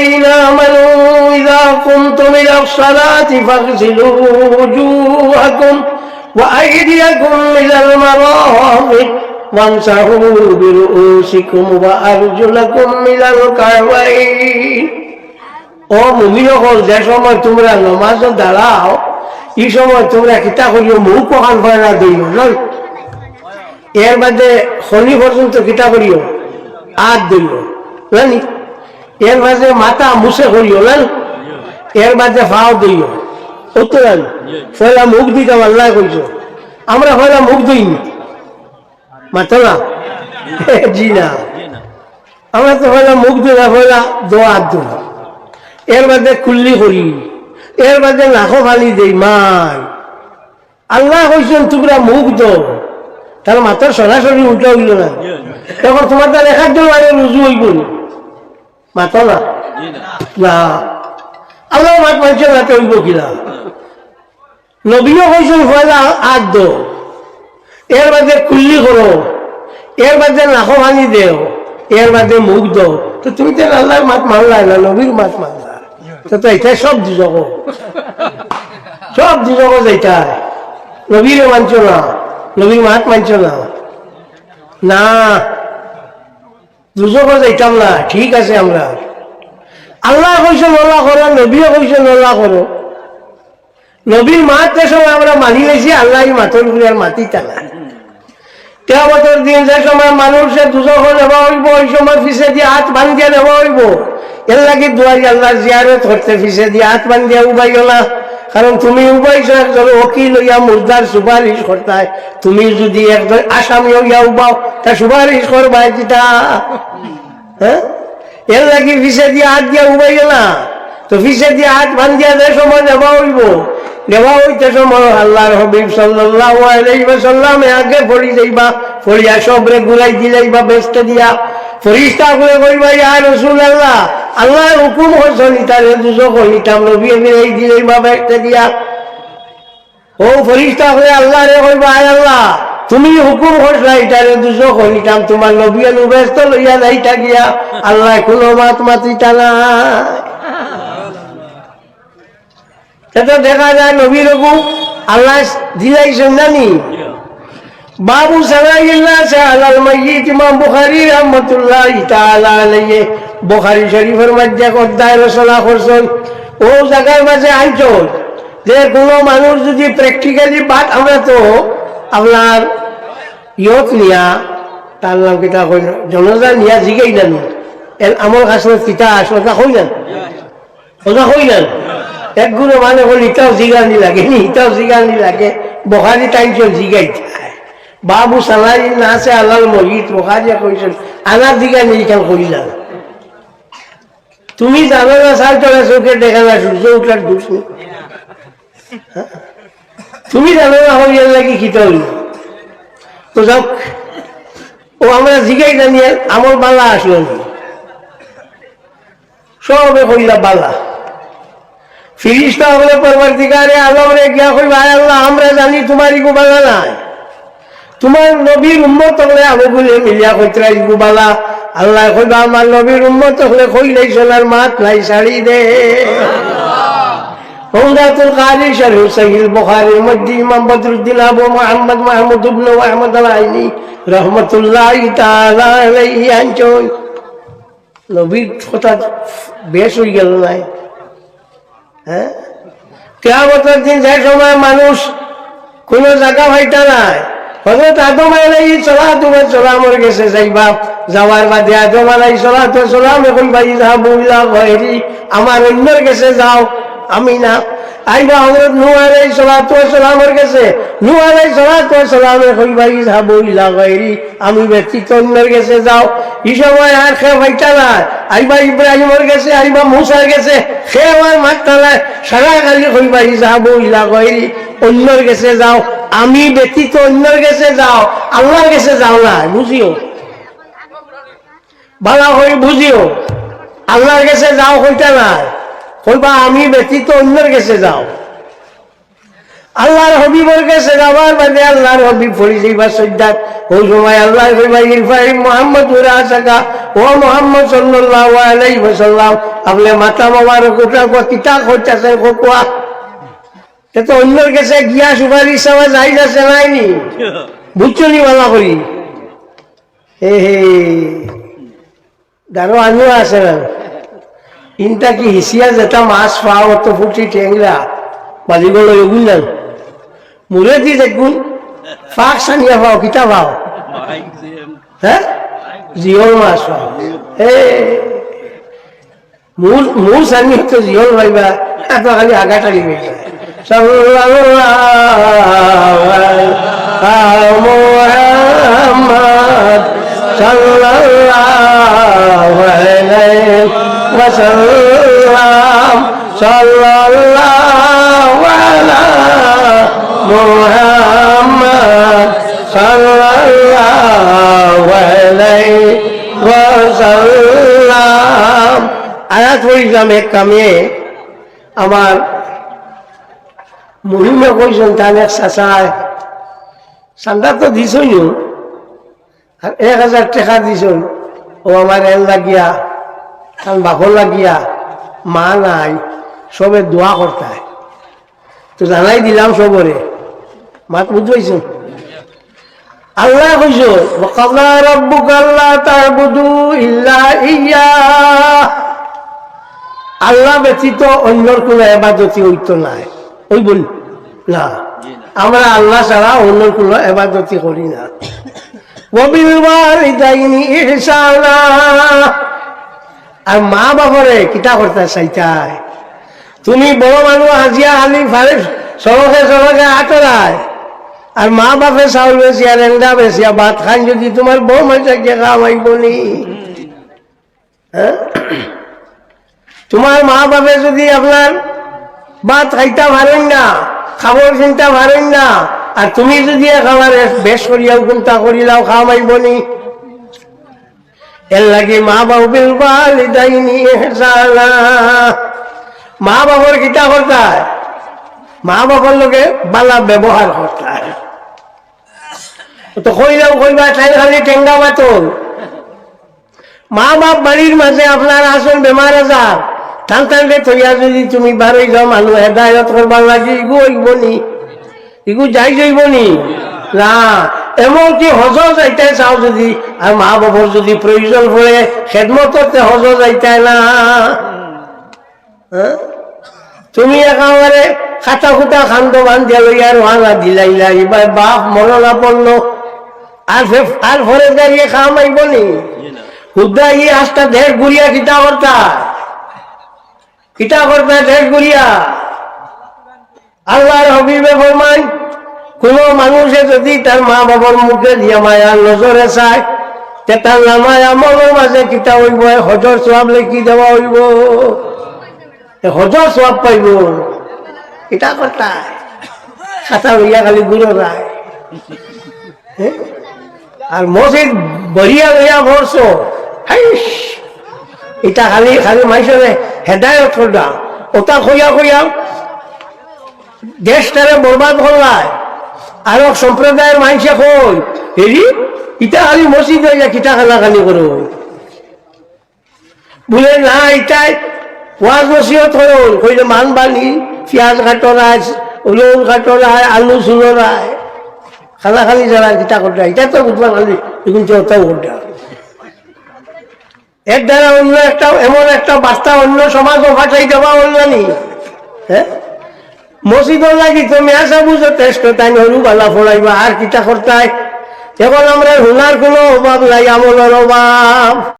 الذين آمنوا إذا قمتم إلى الصلاة فاغسلوا وجوهكم وأيديكم إلى المرافق وامسحوا برؤوسكم وأرجلكم إلى الكعبين ও মুমিন হল যে সময় তোমরা নমাজ দাঁড়াও এই সময় তোমরা কিতা করিও মুখ কখান ভয় না দিও নয় এর মধ্যে শনি পর্যন্ত কিতা করিও হাত দিও জানি এর মাঝে মাথা মুছে করিও জানি এর মাঝে ফাও দিও উত্তর জানি পয়লা মুখ দিতে আল্লাহ কইছ। আমরা পয়লা মুখ দিইনি মাতো না জি না। আমরা তো পয়লা মুখ দিই না পয়লা দোয়া দিই। এর মধ্যে কুল্লি করি। এর মধ্যে লাখো ফালি দেই মাই। আল্লাহ কইছেন, তোমরা মুখ দো তার মাথার সরাসরি উল্টা হইল না। তখন তোমার তার একার জন্য রুজু হইব না। মাথা না। না আল্লাহ মাত মানছে না হইব কিনা? নবীও কইছেন পয়লা আগ দো। এর মধ্যে কুল্লি করো। এর মধ্যে লাখো ফালি দেও। এর মধ্যে মুখ দো। তো তুমি তো আল্লাহর মাত মানলাই না, নবীর মাত মানলা। তো তো এটা সব দুজক সব দুজক যেটা নবীরে মানছ না, নবীর মাত মানছ না। না। দুজক যাইতাম না, ঠিক আছে আমরা। আল্লাহ কইছে নলা করো, নবীও কইছে, নল্লা করো। নবীর মাত সময় আমরা মানি লাইছি আল্লাহ মাথর উপরে আর মাতিতা না। কেয়ামতের দিন যে সময় মানুষের দুজক নেওয়া হইব, ওই সময় পিছে দিয়ে হাত বান্ধিয়া নেওয়া হইব। এর লাগে দুয়ারি আল্লাহ জিয়ারত করতে পিছে দিয়ে হাত বান্ধিয়া উবাইও না। কারণ তুমি উবাইছো একজন ওকিল হইয়া মুর্দার সুপারিশ করতায়। তুমি যদি একজন আসামি হইয়া উবাও, তা সুপারিশ করবা যেটা হ্যাঁ? এর লাগে পিছে দিয়ে হাত দিয়া উবাইও না। তো পিছে দিয়ে হাত বান্ধিয়া যে সময় নেওয়া হইব। নেওয়া হইতে সময় আল্লাহর হবিব সাল্লাল্লাহু আলাইহি ওয়াসাল্লামে আগে পড়ি যাইবা। পড়িয়া সবরে ঘুরাই দি যাইবা বেস্তে দিয়া। ফরিস্তা করে কইবা ইয়া রাসূলুল্লাহ, আল্লাহর হুকুম হইছেন ইতারে দুজো কইতাম নবী এই দি যাইবা বেস্তে দিয়া। ও ফরিস্তা করে আল্লাহ রে কইবা, আয় আল্লাহ, তুমি হুকুম করলা ইটারে দুজো কইতাম তোমার নবী ব্যস্ত লইয়া যাইতা গিয়া, আল্লাহ কোনো মাত মাতিতা না এটা দেখা যায় নবীর রঘু আল্লাহ দিলাইছেন জানি বাবু সালাইল্লাহ সাহাল মাইয়িত ইমাম বুখারী রাহমাতুল্লাহ তাআলা আলাইহি বুখারী শরীফের মধ্যে অধ্যায় রচনা করছেন। ও জায়গার মাঝে আনছন যে কোনো মানুষ যদি প্র্যাকটিক্যালি বাদ আমরা তো আপনার ইয়ত নিয়া তার নাম কিতা কই জনজা নিয়া জিগাই না এর আমার কাছে কিতা আসলে তা কই না। ওটা কই না। একগুলো মানে হল ইটাও জিগানি লাগে ইটাও জিগানি লাগে। বখারি টাইমচল জিগাই যায়। বাবু সালাই না আছে, আলাল মহিত বখারিয়া কইছেন আনার জিগানি এখান কইলাম তুমি জানো না সাল চলে চোখে দেখা না সূর্য উঠার দোষ? তুমি জানো না হইয়ার লাগে খিত হইল তো যাও ও আমরা জিগাই জানিয়ে আমার বালা আসলো সবে কইলা বালা। ফিরিস্তা হলে পরবর্তীকারে আলমরে গিয়া কই ভাই আল্লাহ আমরা জানি তোমারই গুবালা নাই। তোমার নবীর উম্মত হলে আমি বলে মিলিয়া কইতরাই গুবালা আল্লাহ কইবা আমার নবীর উম্মত হলে কইলেই সোনার মাত নাই শাড়ি দে। হুমদাতুল কারি শরীফ সহিল বুখারীর মধ্যে ইমাম বদরুদ্দিন আবু মুহাম্মদ মাহমুদ ইবনে আহমদ আল-আইনি রাহমাতুল্লাহ তাআলা আলাইহি আনচন নবীর কথা বেশ হয়ে গেল নাই। হ্যাঁ? কেয়ামতের দিন যে সময় মানুষ কোন জায়গা হইতা নাই। হজরত আদম আলাই চলা তোমার চলামর গেছে যাইবা, যাওয়ার বাদে আদম আলাই চলা তো চলাম এখন ভাই যা বইলা হেরি আমার অন্যর গেছে যাও। আমি না। আইবা হজরত নু আলাই চলা তো চলামর গেছে নু আলাই চলা তো চলামে কই ভাই যা বইলা হেরি আমি ব্যক্তিত অন্যর গেছে যাও। এই সময় আর খে ভাইটা না। আইবা ইব্রাহিমর গেছে আইবা মুসার গেছে সে আমার নাই সারা কালি কইবা ই যা বইলা হেরি অন্যর গেছে যাও। আমি ব্যতীত অন্যর গেছে যাও, আল্লাহর গেছে যাও না, বুঝিও? ভালো হয়ে বুঝিও, আল্লাহর গেছে যাও হইতা না কইবা আমি ব্যতীত অন্যর গেছে যাও। আল্লাহর হবিবর কাছে যাওয়ার বাদে আল্লাহর হবিব ফরি যাইবা সজ্জাত ওই সময় আল্লাহ কইবা ইরফাই মোহাম্মদ উরা আসাকা। ও মোহাম্মদ সাল্লাল্লাহু আলাইহি ওয়াসাল্লাম, আপনি মাথা মোবারক উঠা কো কিতা করতেছে কোয়া? তে তো অন্যর কাছে গিয়া সুপারিশ চাওয়া যাই যাচ্ছে নাইনি বুঝছ নি বালা করি? হে হে। দারো আমিও আছে না। ইনটা কি হিসিয়া যেটা মাছ পাও, অত ফুটি টেংরা বালিগুলো এগুন না। মুরে দি দেখুন ফাঁক সানিয়া পাও, কিতা পাও? হ্যাঁ জিওল মাছ পাও। হে। মূল মূল সানি তো জিওল পাইবা এত খালি আগাটালি বেটা মোহাম্মদ সাল্লাল্লাহু আলাইহি ওয়াসাল্লাম সাল্লাল্লাহু আলা মুহাম্মদ সাল্লাল্লাহু আলাইহি ওয়াসাল্লাম আয়াত পড়িলাম এক কামে আমার মহিমে কইছেন তার এক চাচায় চান্দা তো দিছই আর এক হাজার টাকা দিছই। ও আমার এল লাগিয়া কারণ বাপর লাগিয়া, মা নাই সবে দোয়া করতায় তো জানাই দিলাম সবরে মাত বুঝবাইছো আল্লাহ কইছো ওয়াকাল্লা রাব্বুকা আল্লা তা'বুদু ইল্লা ইয়্যা আল্লাহ ব্যতীত অন্যর কোনো এবাদতি হইতো নাই। ওই বল না আমরা আল্লাহ ছাড়া অন্যর কোনো এবাদতি করি না। আর মা বাবারে কিতা করতে চাইতাই তুমি বড় মানুষ হাজিয়া হালি ফারে সড়কে সড়কে আটরায় আর মা বাপে চাউল বেচিয়া রেন্দা বেচিয়া ভাত খান যদি তোমার বউ মাইটা কে খাওয়াইব নি? হ্যাঁ তোমার মা বাপে যদি আপনার ভাত খাইতা পারেন না খাবার চিন্তা পারেন না। আর তুমি যদি খাবার বেশ করিয়াও চিন্তা করিলাও খাওয়াইব নি। এর লাগে মা বাবুল বালিদাইনি ইহসানা মা বাবার কিতা করতায় মা বাবার লগে বালা ব্যবহার করতায় তো কইলাও কইবা তাই খালি টেঙ্গা মাতল মা বাপ বাড়ির মাঝে আপনার আসল বেমার আজার টান টানলে থইয়া যদি তুমি বারোই যাও মানুষ হেদায়ত করবার লাগে ইগু হইবনি ইগু যাই যাইবনি না। এমনকি হজ যাইতে চাও যদি আর মা বাবার যদি প্রয়োজন পড়ে খেদমততে হজ যাইতে না? তুমি একেবারে খাতা খুতা খান্দ বান্ধিয়া লইয়া রোহানা দিলাইলা এবার বাপ মরণা পড়ল আর আর ফরে দাঁড়িয়ে খাওয়া মাইবনি হুদ্দা ই আস্তা ঢের গুড়িয়া কিতা করতা কিতা করতা ঢের গুড়িয়া আল্লাহর হবিবে ফরমান, কোন মানুষে যদি তার মা বাবার মুখে দিয়া মায়া নজরে চায়, তে তার নামায় আমলের মাঝে কিতা হইব হজর সোয়াব লেখি দেওয়া হইব। হজর সোয়াব পাইব। এটা কথা খাতা লইয়া খালি গুড়ো যায়? আর মসজিদ বরিয়া লইয়া ভরছ এটা খালি খালি মাইসরে হেদায়ত করলা ওটা কইয়া কইয়া দেশটারে বরবাদ করলায় আর সম্প্রদায়ের মাইসে কই হেরি ইটা খালি মসজিদ হইয়া কিতা খালা খালি করো বলে, না, ইটাই ওয়াজ নসিহত করুন কইলে, মান বানি পেঁয়াজ কাটরায় উলন কাটরায় আলু সুলরায় খালা খালি যারা কিতা করতে এটা তো বুঝবা খালি এখন চৌথাও করতে এর দ্বারা অন্য একটা, এমন একটা বার্তা অন্য সমাজও ফাটাই দেওয়া অন্যানি হ্যাঁ মসজিদর লাগি তো মেয়াসা বুঝো টেস্ট তাই হরু গলা ফোড়াইবা, আর কিটা করতাই? এখন আমরা হুনার কোনো অভাব নাই, আমলের অভাব।